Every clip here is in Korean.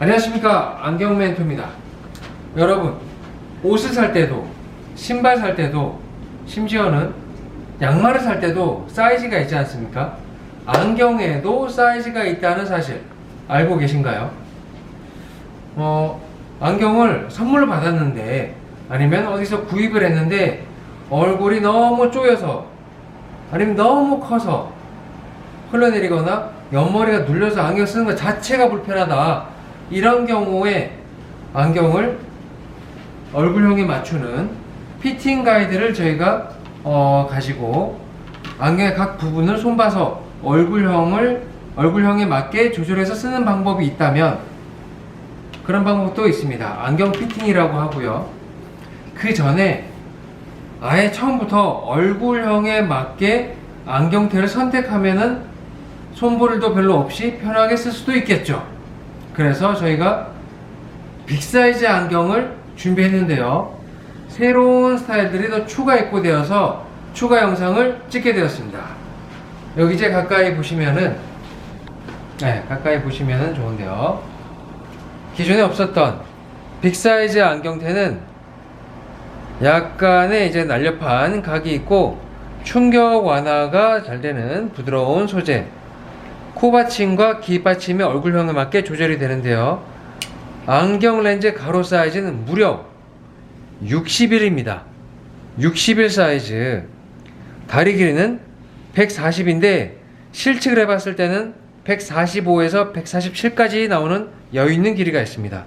안녕하십니까. 안경 멘토입니다. 여러분 옷을 살 때도 신발 살 때도 심지어는 양말을 살 때도 사이즈가 있지 않습니까? 안경에도 사이즈가 있다는 사실 알고 계신가요? 어 안경을 선물로 받았는데 아니면 어디서 구입을 했는데 얼굴이 너무 쪼여서 아니면 너무 커서 흘러내리거나 옆머리가 눌려서 안경 쓰는 것 자체가 불편하다. 이런 경우에 안경을 얼굴형에 맞추는 피팅 가이드를 저희가 어, 가지고 안경의 각 부분을 손봐서 얼굴형을 얼굴형에 맞게 조절해서 쓰는 방법이 있다면 그런 방법도 있습니다. 안경 피팅이라고 하고요. 그 전에 아예 처음부터 얼굴형에 맞게 안경테를 선택하면은 손볼도 별로 없이 편하게 쓸 수도 있겠죠. 그래서 저희가 빅사이즈 안경을 준비했는데요. 새로운 스타일들이 더 추가 입고되어서 추가 영상을 찍게 되었습니다. 여기 이제 가까이 보시면은 네, 가까이 보시면은 좋은데요. 기존에 없었던 빅사이즈 안경테는 약간의 이제 날렵한 각이 있고 충격 완화가 잘 되는 부드러운 소재 코 받침과 귀 받침의 얼굴형에 맞게 조절이 되는데요. 안경 렌즈 가로 사이즈는 무려 60일입니다. 60일 사이즈. 다리 길이는 140인데 실측을 해봤을 때는 145에서 147까지 나오는 여유있는 길이가 있습니다.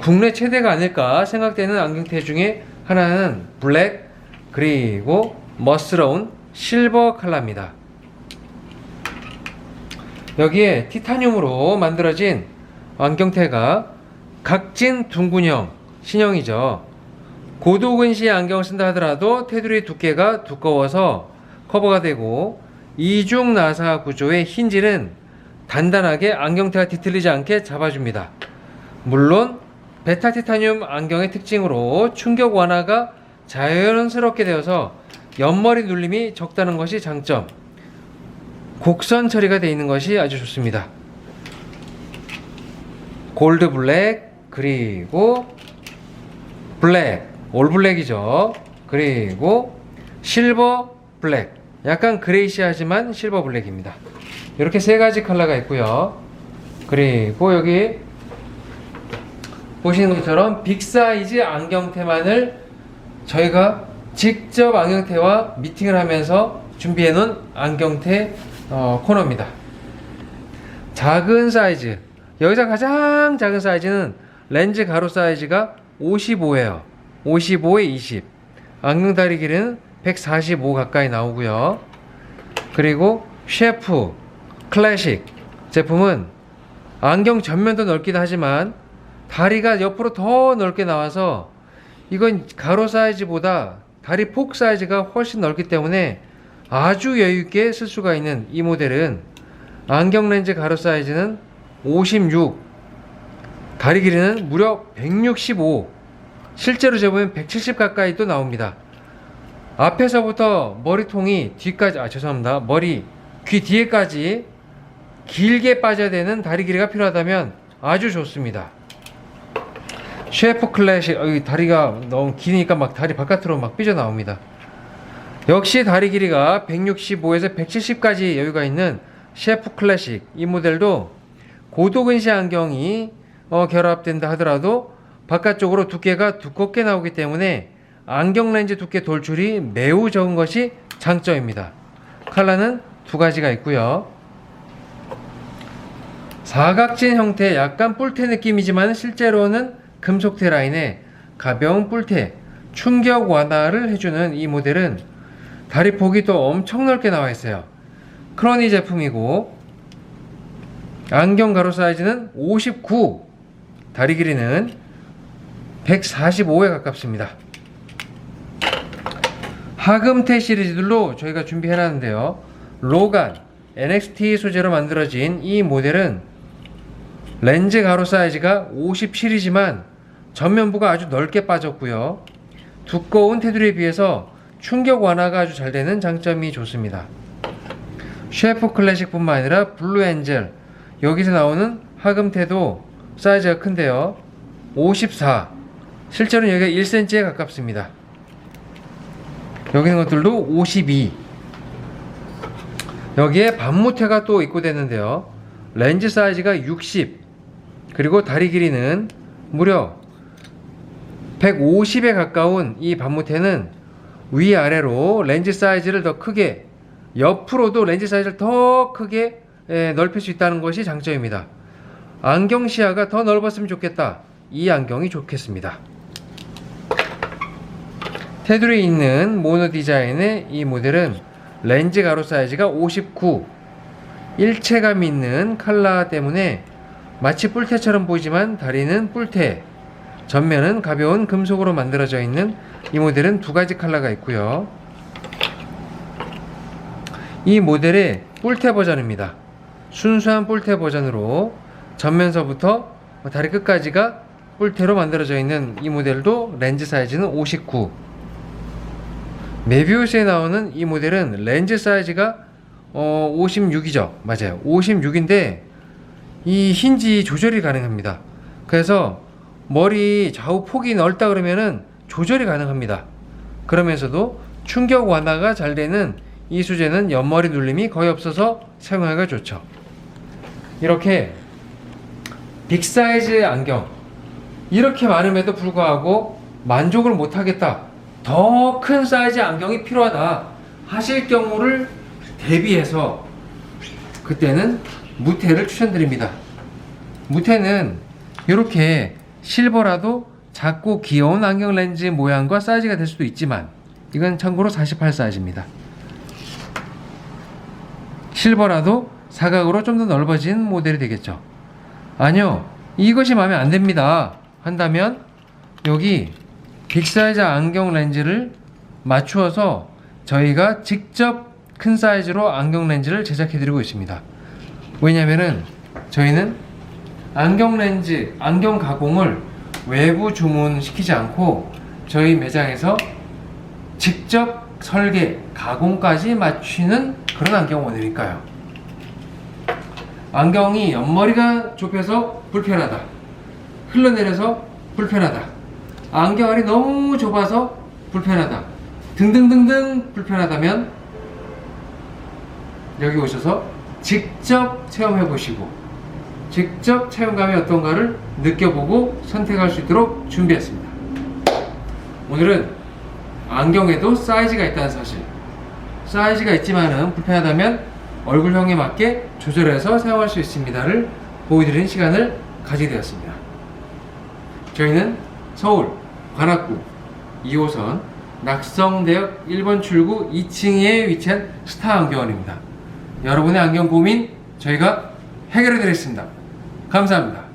국내 최대가 아닐까 생각되는 안경테 중에 하나는 블랙 그리고 멋스러운 실버 컬러입니다. 여기에 티타늄으로 만들어진 안경테가 각진 둥근형 신형이죠. 고도근시 안경을 쓴다 하더라도 테두리 두께가 두꺼워서 커버가 되고 이중 나사 구조의 힌지는 단단하게 안경테가 뒤틀리지 않게 잡아줍니다. 물론 베타 티타늄 안경의 특징으로 충격 완화가 자연스럽게 되어서 옆머리 눌림이 적다는 것이 장점. 곡선 처리가 되어 있는 것이 아주 좋습니다. 골드 블랙 그리고 블랙 올 블랙이죠. 그리고 실버 블랙 약간 그레이시하지만 실버 블랙입니다. 이렇게 세 가지 컬러가 있고요. 그리고 여기 보시는 것처럼 빅 사이즈 안경테만을 저희가 직접 안경테와 미팅을 하면서 준비해 놓은 안경테 어, 코너입니다. 작은 사이즈 여기서 가장 작은 사이즈는 렌즈 가로 사이즈가 55예요. 55에 20 안경 다리 길이는 145 가까이 나오고요. 그리고 셰프 클래식 제품은 안경 전면도 넓기도 하지만 다리가 옆으로 더 넓게 나와서 이건 가로 사이즈보다 다리 폭 사이즈가 훨씬 넓기 때문에 아주 여유있게 쓸 수가 있는 이 모델은 안경 렌즈 가로 사이즈는 56 다리 길이는 무려 165 실제로 재보면 170 가까이 또 나옵니다. 앞에서부터 머리통이 뒤까지 아 죄송합니다. 머리 귀 뒤에까지 길게 빠져야 되는 다리 길이가 필요하다면 아주 좋습니다. 셰프 클래식 어, 이 다리가 너무 기니까 막 다리 바깥으로 막 삐져나옵니다 역시 다리 길이가 165에서 170까지 여유가 있는 셰프 클래식. 이 모델도 고도 근시 안경이 어, 결합된다 하더라도 바깥쪽으로 두께가 두껍게 나오기 때문에 안경 렌즈 두께 돌출이 매우 적은 것이 장점입니다. 컬러는 두 가지가 있고요. 사각진 형태 약간 뿔테 느낌이지만 실제로는 금속테 라인에 가벼운 뿔테 충격 완화를 해주는 이 모델은 다리 폭이 또 엄청 넓게 나와 있어요. 크로니 제품이고 안경 가로 사이즈는 59 다리 길이는 145에 가깝습니다. 하금테 시리즈들로 저희가 준비해놨는데요. 로간 NXT 소재로 만들어진 이 모델은 렌즈 가로 사이즈가 57이지만 전면부가 아주 넓게 빠졌고요. 두꺼운 테두리에 비해서 충격 완화가 아주 잘 되는 장점이 좋습니다. 셰프 클래식뿐만 아니라 블루 엔젤 여기서 나오는 하금테도 사이즈가 큰데요. 54. 실제로는 여기가 1cm에 가깝습니다. 여기 있는 것들도 52. 여기에 반모태가 또 입고됐는데요. 렌즈 사이즈가 60. 그리고 다리 길이는 무려 150에 가까운 이 반모태는 위아래로 렌즈 사이즈를 더 크게 옆으로도 렌즈 사이즈를 더 크게 예, 넓힐 수 있다는 것이 장점입니다. 안경 시야가 더 넓었으면 좋겠다. 이 안경이 좋겠습니다. 테두리에 있는 모노 디자인의 이 모델은 렌즈 가로 사이즈가 59 일체감 있는 컬러 때문에 마치 뿔테처럼 보이지만 다리는 뿔테 전면은 가벼운 금속으로 만들어져 있는 이 모델은 두 가지 컬러가 있고요 이 모델의 뿔테 버전입니다 순수한 뿔테 버전으로 전면서부터 다리 끝까지가 뿔테로 만들어져 있는 이 모델도 렌즈 사이즈는 59 메비우스에 나오는 이 모델은 렌즈 사이즈가 어, 56이죠. 맞아요. 56인데 이 힌지 조절이 가능합니다. 그래서 머리 좌우 폭이 넓다 그러면은 조절이 가능합니다. 그러면서도 충격 완화가 잘 되는 이 수제는 옆머리 눌림이 거의 없어서 사용하기가 좋죠. 이렇게 빅 사이즈 안경 이렇게 많음에도 불구하고 만족을 못하겠다. 더 큰 사이즈 안경이 필요하다 하실 경우를 대비해서 그때는 무태를 추천드립니다. 무태는 이렇게 실버라도 작고 귀여운 안경 렌즈 모양과 사이즈가 될 수도 있지만 이건 참고로 48 사이즈입니다. 실버라도 사각으로 좀 더 넓어진 모델이 되겠죠. 아니요, 이것이 마음에 안 듭니다. 한다면 여기 빅사이즈 안경 렌즈를 맞추어서 저희가 직접 큰 사이즈로 안경 렌즈를 제작해 드리고 있습니다. 왜냐면은 저희는 안경 렌즈, 안경 가공을 외부 주문시키지 않고 저희 매장에서 직접 설계, 가공까지 맞추는 그런 안경 원이니까요. 안경이 옆머리가 좁혀서 불편하다. 흘러내려서 불편하다. 안경알이 너무 좁아서 불편하다. 등등등등 불편하다면 여기 오셔서 직접 체험해 보시고 직접 체험감이 어떤가를 느껴보고 선택할 수 있도록 준비했습니다. 오늘은 안경에도 사이즈가 있다는 사실. 사이즈가 있지만은 불편하다면 얼굴형에 맞게 조절해서 사용할 수 있습니다를 보여드리는 시간을 가지게 되었습니다. 저희는 서울 관악구 2호선 낙성대역 1번 출구 2층에 위치한 스타 안경원입니다. 여러분의 안경 고민 저희가 해결해 드리겠습니다. 감사합니다.